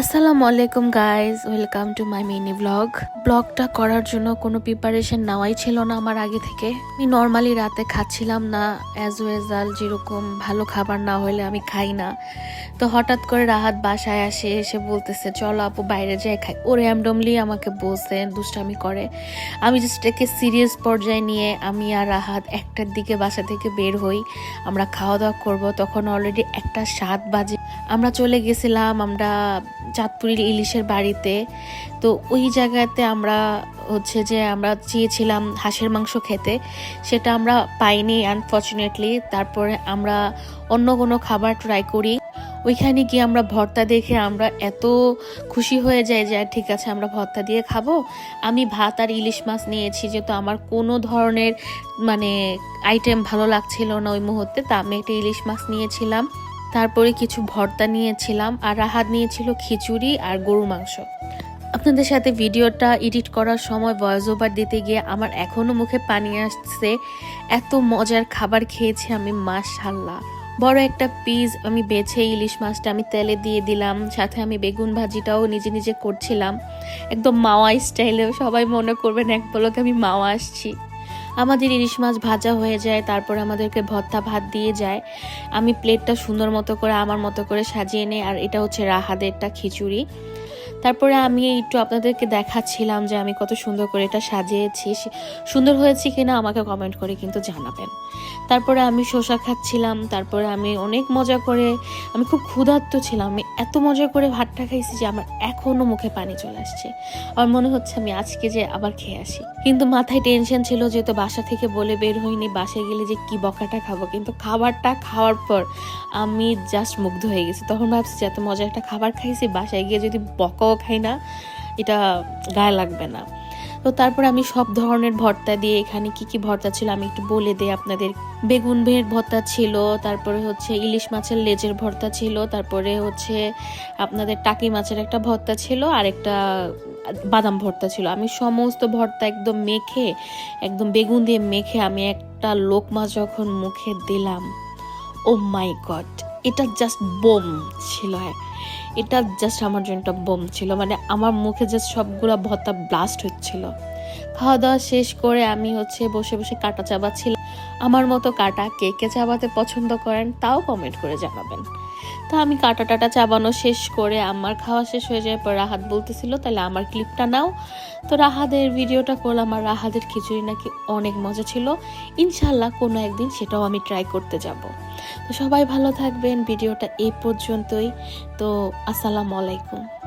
আসসালামু আলাইকুম guys welcome to my mini vlog ব্লগটা করার জন্য কোনো প্রিপারেশন নেওয়াই ছিল না আমার আগে থেকে। আমি নর্মালি রাতে খাচ্ছিলাম না অ্যাজ ওয়েজাল যেরকম ভালো খাবার না হলে আমি খাই না। তো হঠাৎ করে রাহাত বাসায় আসে, এসে বলতেছে, চলো আপু বাইরে যাই খাই। ও র্যান্ডমলি আমাকে বলছে, দুষ্টামি করে। আমি জাস্ট একে সিরিয়াস পর্যায়ে নিয়ে আমি আর রাহাত একটার দিকে বাসা থেকে বের হই। আমরা খাওয়া দাওয়া করব, তখন অলরেডি একটা সাত বাজে। আমরা চলে গেছিলাম, আমরা চাঁদপুরের ইলিশের বাড়িতে। তো ওই জায়গাতে আমরা হচ্ছে যে আমরা চেয়েছিলাম হাঁসের মাংস খেতে। সেটা আমরা পাইনি আনফর্চুনেটলি তারপরে আমরা অন্য কোনো খাবার ট্রাই করি। ওইখানে গিয়ে আমরা ভর্তা দেখে আমরা এত খুশি হয়ে যাই যে, ঠিক আছে, আমরা ভর্তা দিয়ে খাব। আমি ভাত আর ইলিশ মাছ নিয়েছি, যেহেতু আমার কোনো ধরনের মানে আইটেম ভালো লাগছিল না ওই মুহূর্তে, তা আমি একটা ইলিশ মাছ নিয়েছিলাম। তারপরে কিছু ভর্তা নিয়েছিলাম আর রাহাত নিয়েছিল খিচুড়ি আর গরু মাংস। আপনাদের সাথে ভিডিওটা এডিট করার সময় ভয়েস ওভার দিতে গিয়ে আমার এখনও মুখে পানি আসছে। এত মজার খাবার খেয়েছি আমি মাশাল্লাহ বড় একটা পিস আমি বেছে ইলিশ মাছটা আমি তেলে দিয়ে দিলাম, সাথে আমি বেগুন ভাজিটাও নিজে নিজে করছিলাম। একদম মাওয়া স্টাইলে সবাই মনে করবেন এক পলকে আমি মাওয়া আসছি। আমাদের ইলিশ মাছ ভাজা হয়ে যায়, তারপর আমাদেরকে ভর্তা ভাত দিয়ে যায়। আমি প্লেটটা সুন্দর মতো করে, আমার মতো করে সাজিয়ে নেই, আর এটা হচ্ছে রাহাদেরটা খিচুড়ি। তারপরে আমি একটু আপনাদেরকে দেখাচ্ছিলাম যে আমি কত সুন্দর করে এটা সাজিয়েছি। সুন্দর হয়েছে কিনা আমাকে কমেন্ট করে কিন্তু জানাবেন। তারপরে আমি শসা খাচ্ছিলাম, তারপরে আমি অনেক মজা করে, আমি খুব ক্ষুধার্ত ছিলাম, আমি এত মজা করে ভাতটা খাইছি যে আমার এখনও মুখে পানি চলে আসছে। আমার মনে হচ্ছে আমি আজকে যে আবার খেয়ে আসি। কিন্তু মাথায় টেনশন ছিল যেহেতু বাসা থেকে বলে বের হইনি, বাসায় গেলে যে কি বকাটা খাব? কিন্তু খাবারটা খাওয়ার পর আমি জাস্ট মুগ্ধ হয়ে গেছি। তখন ভাবছি যে এত মজা একটা খাবার খাইছি, বাসায় গিয়ে যদি বকাও খাই না? এটা গায়ে লাগবে না। তো তারপর আমি সব ধরনের ভর্তা দিয়ে এখানে কি কি ভর্তা ছিল আমি একটু বলে দিই আপনাদের। বেগুন ভের ভর্তা ছিল, তারপরে হচ্ছে ইলিশ মাছের লেজের ভর্তা ছিল, তারপরে হচ্ছে আপনাদের টাকি মাছের একটা ভর্তা ছিল, আর একটা বাদাম ভর্তা ছিল। আমি সমস্ত ভর্তা একদম মেখে, একদম বেগুন দিয়ে মেখে আমি একটা লোকমা যখন মুখে দিলাম ও মাই গড এটা জাস্ট বোম ছিল হ্যাঁ। এটা জাস্ট আমার জন্য একটা বোম ছিল মানে আমার মুখে জাস্ট সবগুলো ভত্তা ব্লাস্ট হচ্ছিল। খাওয়া দাওয়া শেষ করে আমি হচ্ছে বসে বসে কাটা চাবাচ্ছিলাম। আমার মতো কাটা কে কে চাবাতে পছন্দ করেন তাও কমেন্ট করে জানাবেন। তো আমি কাটা টাটা চাবানো শেষ করে আমার খাওয়া শেষ হয়ে যায় পর রাহাত বলতেছিল, তাহলে আমার ক্লিপটা নাও। তো রাহাদের ভিডিওটা করলাম আর রাহাদের খিচুড়ি নাকি অনেক মজা ছিল। ইনশাল্লাহ কোনো একদিন সেটাও আমি ট্রাই করতে যাব। তো সবাই ভালো থাকবেন, ভিডিওটা এই পর্যন্তই। তো আসসালামু আলাইকুম।